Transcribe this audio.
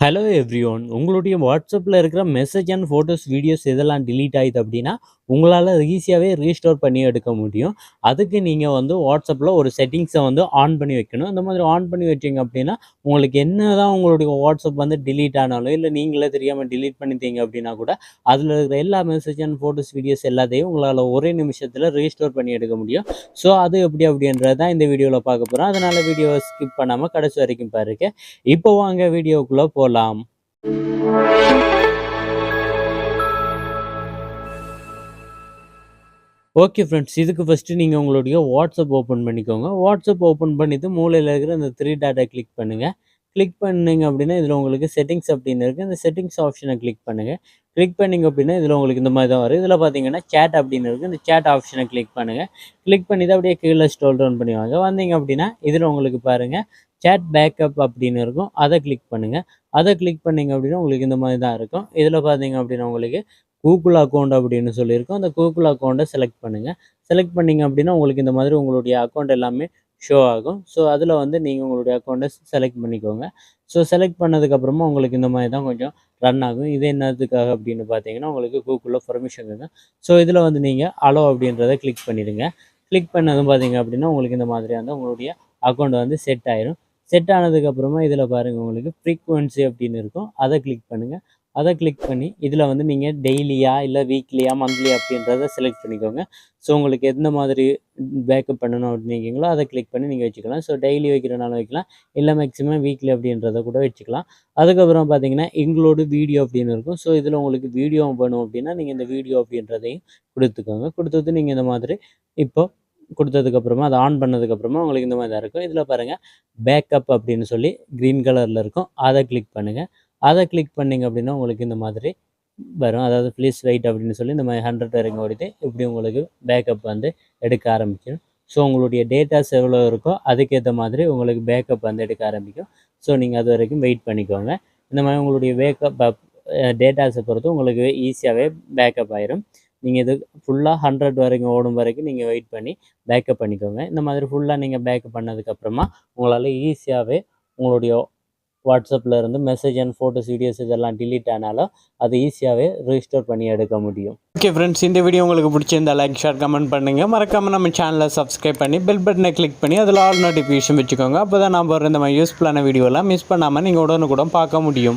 Hello everyone உங்களுடைய வாட்ஸ்அப்பில் இருக்கிற மெசேஜ் அண்ட் ஃபோட்டோஸ் வீடியோஸ் இதெல்லாம் டிலீட் ஆயிடுது அப்படின்னா உங்களால் ஈஸியாகவே ரீஸ்டோர் பண்ணி எடுக்க முடியும். அதுக்கு நீங்கள் வந்து வாட்ஸ்அப்பில் ஒரு செட்டிங்ஸை வந்து ஆன் பண்ணி வைக்கணும். இந்த மாதிரி ஆன் பண்ணி வச்சிங்க அப்படின்னா உங்களுக்கு என்ன தான் உங்களுடைய வாட்ஸ்அப் வந்து டிலீட் ஆனாலும் இல்லை நீங்களே தெரியாமல் டிலீட் பண்ணிட்டீங்க அப்படின்னா கூட அதில் இருக்கிற எல்லா மெசேஜ் அண்ட் ஃபோட்டோஸ் வீடியோஸ் எல்லாத்தையும் உங்களால் ஒரே நிமிஷத்தில் ரீஸ்டோர் பண்ணி எடுக்க முடியும். ஸோ அது எப்படி அப்படின்றது தான் இந்த வீடியோவில் பார்க்க போகிறோம் அதனால் வீடியோவை ஸ்கிப் பண்ணாமல் கடைசி வரைக்கும் பாருங்க. இப்போ வாங்க வீடியோக்குள்ளே போகலாம் ஓகே ஃப்ரெண்ட்ஸ் இதுக்கு ஃபஸ்ட்டு நீங்கள் உங்களுடைய வாட்ஸ்அப் ஓப்பன் பண்ணிக்கோங்க. வாட்ஸ்அப் ஓப்பன் பண்ணிவிட்டு மூலையில் இருக்கிற அந்த த்ரீ டாட்டை கிளிக் பண்ணுங்கள் கிளிக் பண்ணிங்க அப்படின்னா இதில் உங்களுக்கு செட்டிங்ஸ் அப்படின்னு இருக்குது இந்த செட்டிங்ஸ் ஆப்ஷனை கிளிக் பண்ணுங்கள் கிளிக் பண்ணிங்க அப்படின்னா இதில் உங்களுக்கு இந்த மாதிரி தான் வரும். இதில் பார்த்தீங்கன்னா சேட் அப்படின்னு இருக்குது இந்த சேட் ஆப்ஷனை கிளிக் பண்ணுங்கள் கிளிக் தான் அப்படியே கீழே ஸ்டோல் டவுன் பண்ணி வாங்க. வந்தீங்க அப்படின்னா இதில் உங்களுக்கு பாருங்கள் சேட் பேக்கப் அப்படின்னு இருக்கும். அதை கிளிக் பண்ணுங்கள் அதை கிளிக் பண்ணிங்க அப்படின்னா உங்களுக்கு இந்த மாதிரி தான் இருக்கும். இதில் பார்த்தீங்க அப்படின்னா உங்களுக்கு கூகுள் அக்கௌண்ட் அப்படின்னு சொல்லியிருக்கோம். அந்த கூகுள் அக்கௌண்ட்டை செலக்ட் பண்ணுங்கள் செலக்ட் பண்ணிங்க அப்படின்னா உங்களுக்கு இந்த மாதிரி உங்களுடைய அக்கௌண்ட் எல்லாமே ஷோ ஆகும். ஸோ அதில் வந்து நீங்கள் உங்களுடைய அக்கௌண்ட்டை செலக்ட் பண்ணிக்கோங்க. ஸோ செலக்ட் பண்ணதுக்கப்புறமா உங்களுக்கு இந்த மாதிரி தான் கொஞ்சம் ரன் ஆகும். இது என்னதுக்காக அப்படின்னு பார்த்தீங்கன்னா உங்களுக்கு கூகுளில் பர்மிஷன் இருக்கும் ஸோ இதில் வந்து நீங்கள் அலோ அப்படின்றத கிளிக் பண்ணிடுங்க. கிளிக் பண்ணதும் பார்த்தீங்க அப்படின்னா உங்களுக்கு இந்த மாதிரியாக இருந்தால் உங்களுடைய அக்கௌண்ட் வந்து செட் ஆயிரும். செட் ஆனதுக்கப்புறமா இதில் பாருங்கள் உங்களுக்கு ஃப்ரீக்குவன்சி அப்படின்னு இருக்கும். அதை கிளிக் பண்ணுங்கள் அதை கிளிக் பண்ணி இதில் வந்து நீங்கள் டெய்லியா இல்லை வீக்லியா மந்த்லி அப்படின்றத செலக்ட் பண்ணிக்கோங்க. ஸோ உங்களுக்கு எந்த மாதிரி பேக்கப் பண்ணணும் அப்படின்னீங்களோ அதை கிளிக் பண்ணி நீங்கள் வச்சுக்கலாம். ஸோ டெய்லி வைக்கிறனாலும் வைக்கலாம். இல்லை மேக்ஸிமம் வீக்லி அப்படின்றத கூட வச்சுக்கலாம். அதுக்கப்புறம் பார்த்தீங்கன்னா எங்களோட வீடியோ அப்படின்னு இருக்கும். ஸோ இதில் உங்களுக்கு வீடியோ வேணும் அப்படின்னா நீங்கள் இந்த வீடியோ அப்படின்றதையும் கொடுத்துக்கோங்க. கொடுத்துட்டு நீங்கள் இந்த மாதிரி இப்போது கொடுத்ததுக்கப்புறமா அதை ஆன் பண்ணதுக்கப்புறமா உங்களுக்கு இந்த மாதிரி தான் இருக்கும். இதில் பாருங்கள் பேக்கப் அப்படின்னு சொல்லி க்ரீன் கலரில் இருக்கும். அதை கிளிக் பண்ணுங்கள் அதை கிளிக் பண்ணிங்க அப்படின்னா உங்களுக்கு இந்த மாதிரி வரும். அதாவது ப்ளீஸ் வெயிட் அப்படின்னு சொல்லி இந்த மாதிரி ஹண்ட்ரட் வரைக்கும் ஓடிட்டு இப்படி உங்களுக்கு பேக்கப் வந்து எடுக்க ஆரம்பிக்கும். ஸோ உங்களுடைய டேட்டாஸ் எவ்வளோ இருக்கோ அதுக்கேற்ற மாதிரி உங்களுக்கு பேக்கப் வந்து எடுக்க ஆரம்பிக்கும். ஸோ நீங்கள் அது வரைக்கும் வெயிட் பண்ணிக்கோங்க. இந்த மாதிரி உங்களுடைய பேக்கப் டேட்டாஸை பொறுத்து உங்களுக்கு ஈஸியாகவே பேக்கப் ஆயிரும். நீங்கள் இது ஃபுல்லாக ஹண்ட்ரட் வரைக்கும் ஓடும் வரைக்கும் நீங்கள் வெயிட் பண்ணி பேக்கப் பண்ணிக்கோங்க. இந்த மாதிரி ஃபுல்லாக நீங்கள் பேக்கப் பண்ணதுக்கப்புறமா உங்களால் ஈஸியாகவே உங்களுடைய வாட்ஸ்அப்பில் இருந்து மெசேஜ் அண்ட் ஃபோட்டோஸ் வீடியோஸ் இதெல்லாம் டிலீட் ஆனாலும் அது ஈஸியாகவே ரிஜிஸ்டர் பண்ணி எடுக்க முடியும். ஓகே ஃப்ரெண்ட்ஸ் இந்த வீடியோ உங்களுக்கு பிடிச்சிருந்தா லைக் ஷேர் கமெண்ட் பண்ணுங்கள் மறக்காமல் நம்ம சேனலை சப்ஸ்கிரைப் பண்ணி பெல் பட்டனை கிளிக் பண்ணி அதில் ஆல் நோட்டிஃபிகேஷன் வச்சுக்கோங்க. அப்போ தான் நான் போகிற இந்த மாதிரி யூஸ்ஃபுல்லான வீடியோலாம் மிஸ் பண்ணாமல் நீங்கள் உடனுக்குடன் பார்க்க முடியும்.